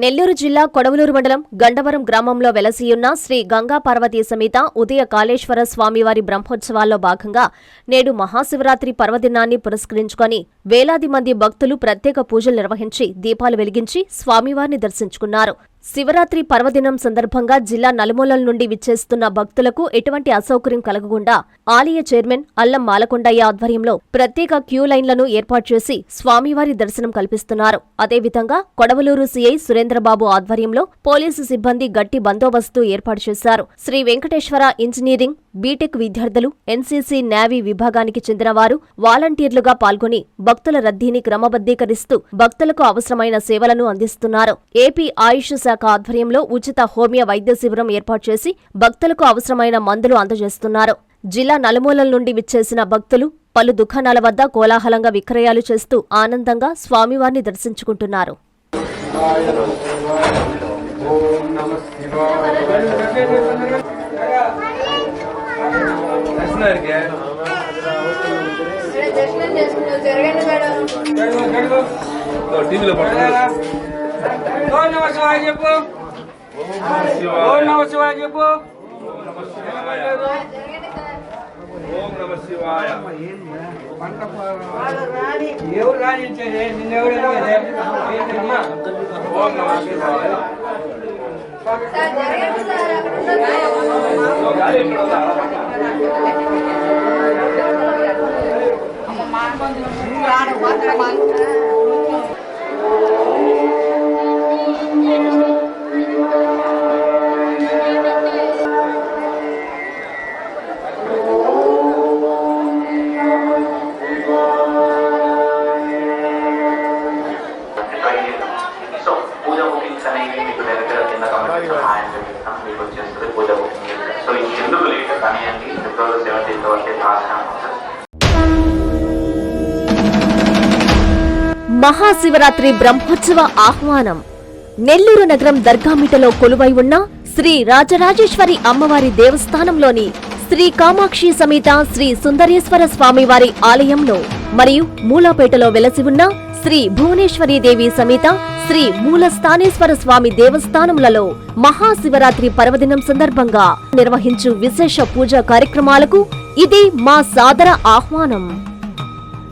నెల్లూరు జిల్లా కొడవలూరు మండలం గండవరం గ్రామంలో వెలసియున్న శ్రీ గంగా పార్వతీ సమేత ఉదయ కాళేశ్వర స్వామివారి బ్రహ్మోత్సవాల్లో భాగంగా నేడు మహాశివరాత్రి పర్వదినాన్ని పురస్కరించుకొని వేలాది మంది భక్తులు ప్రత్యేక పూజలు నిర్వహించి దీపాలు వెలిగించి స్వామివారిని దర్శించుకున్నారు. శివరాత్రి పర్వదినం సందర్భంగా జిల్లా నలుమూలల నుండి విచ్చేస్తున్న భక్తులకు ఎటువంటి అసౌకర్యం కలగకుండా ఆలయ చైర్మన్ అల్లం మాలకొండయ్య ఆధ్వర్యంలో ప్రత్యేక క్యూ లైన్లను ఏర్పాటు చేసి స్వామివారి దర్శనం కల్పిస్తున్నారు. అదేవిధంగా కొడవలూరు సీఐ సురేంద్రబాబు ఆధ్వర్యంలో పోలీసు సిబ్బంది గట్టి బందోబస్తు ఏర్పాటు చేశారు. శ్రీ వెంకటేశ్వర ఇంజనీరింగ్ బీటెక్ విద్యార్థులు ఎన్సీసీ నేవీ విభాగానికి చెందినవారు వాలంటీర్లుగా పాల్గొని భక్తుల రద్దీని క్రమబద్దీకరిస్తూ భక్తులకు అవసరమైన సేవలను అందిస్తున్నారు. ఏపీ ఆయుష్ శాఖ ఆధ్వర్యంలో ఉచిత హోమియో వైద్య శిబిరం ఏర్పాటు చేసి భక్తులకు అవసరమైన మందులు అందజేస్తున్నారు. జిల్లా నలుమూలల నుండి విచ్చేసిన భక్తులు పలు దుకాణాల వద్ద కోలాహలంగా విక్రయాలు చేస్తూ ఆనందంగా స్వామివారిని దర్శించుకుంటున్నారు. దర్శనం ఓం నమ శివాయ చెప్పు. ఓం నమ శివాయ చెప్పు. ఓం నమ శివాయ ఎవరు నిన్నెవరు ఓం నమ శివాయ మహాశివరాత్రి బ్రహ్మోత్సవ ఆహ్వానం. నెల్లూరు నగరం దర్గామిటలో కొలువై ఉన్న శ్రీ రాజరాజేశ్వరి అమ్మవారి దేవస్థానంలోని శ్రీ కామాక్షి సమేత శ్రీ సుందరేశ్వర స్వామివారి ఆలయంలో మరియు మూలాపేటలో వెలసి ఉన్న శ్రీ భువనేశ్వరీదేవి సమేత శ్రీ మూలస్థానేశ్వర స్వామి దేవస్థానములలో మహాశివరాత్రి పర్వదినం సందర్భంగా నిర్వహించు విశేష పూజా కార్యక్రమాలకు ఇది మా సాదర ఆహ్వానం.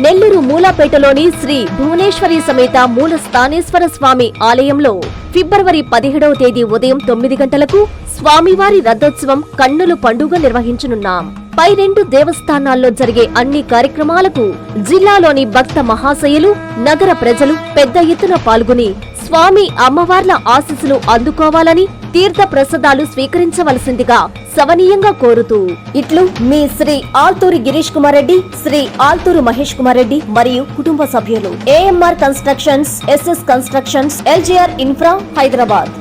నెల్లూరు మూలాపేటలోని శ్రీ భువనేశ్వరి సమేత మూల స్థానేశ్వర స్వామి ఆలయంలో ఫిబ్రవరి పదిహేడవ తేదీ ఉదయం తొమ్మిది గంటలకు స్వామివారి రథోత్సవం కన్నుల పండుగ నిర్వహించనున్నాం. పై రెండు దేవస్థానాల్లో జరిగే అన్ని కార్యక్రమాలకు జిల్లాలోని భక్త మహాశయులు నగర ప్రజలు పెద్ద ఎత్తున పాల్గొని స్వామి అమ్మవార్ల ఆశీస్సులు అందుకోవాలని తీర్థ ప్రసాదాలు స్వీకరించవలసిందిగా సవనీయంగా కోరుతూ ఇట్లు మీ శ్రీ ఆల్తూరి గిరీష్ కుమార్ రెడ్డి శ్రీ ఆల్తూరు మహేష్ కుమార్ రెడ్డి మరియు కుటుంబ సభ్యులు. AMR constructions SS constructions LGR infra Hyderabad.